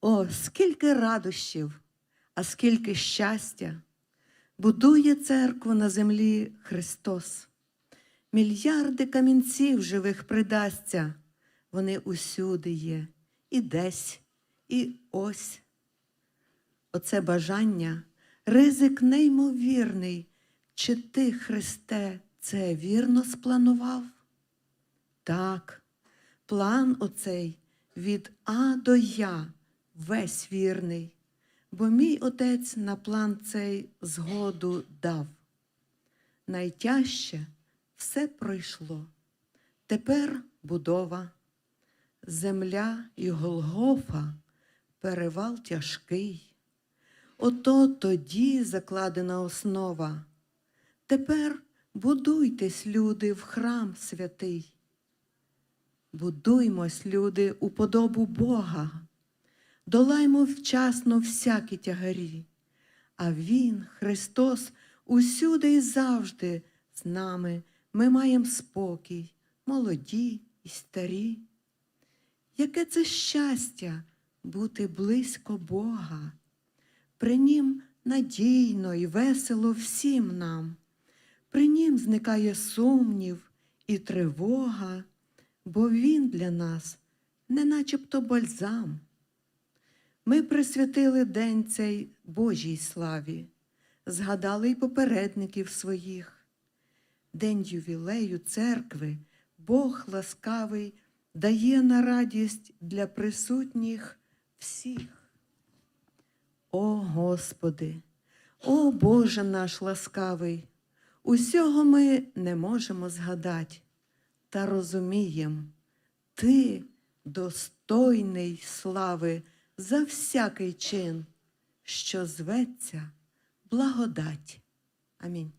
О, скільки радощів, а скільки щастя! Будує церкву на землі Христос. Мільярди камінців живих придасться, вони усюди є, і десь, і ось. Оце бажання, ризик неймовірний. Чи ти, Христе, це вірно спланував? Так, план оцей від А до Я весь вірний, бо мій отець на план цей згоду дав. Найтяжче все пройшло. Тепер будова, земля і Голгофа, перевал тяжкий. Ото тоді закладена основа. Тепер будуйтесь, люди, в храм святий. Будуймось, люди, у подобу Бога, долаймо вчасно всякі тягарі, а Він, Христос, усюди і завжди з нами ми маємо спокій, молоді і старі. Яке це щастя бути близько Бога, при нім надійно і весело всім нам, при нім зникає сумнів і тривога, бо Він для нас не начебто бальзам. Ми присвятили день цей Божій славі, згадали й попередників своїх. День ювілею церкви Бог ласкавий дає на радість для присутніх всіх. О Господи, о Боже наш ласкавий, усього ми не можемо згадати, та розумієм, Ти достойний слави за всякий чин, що зветься благодать. Амінь.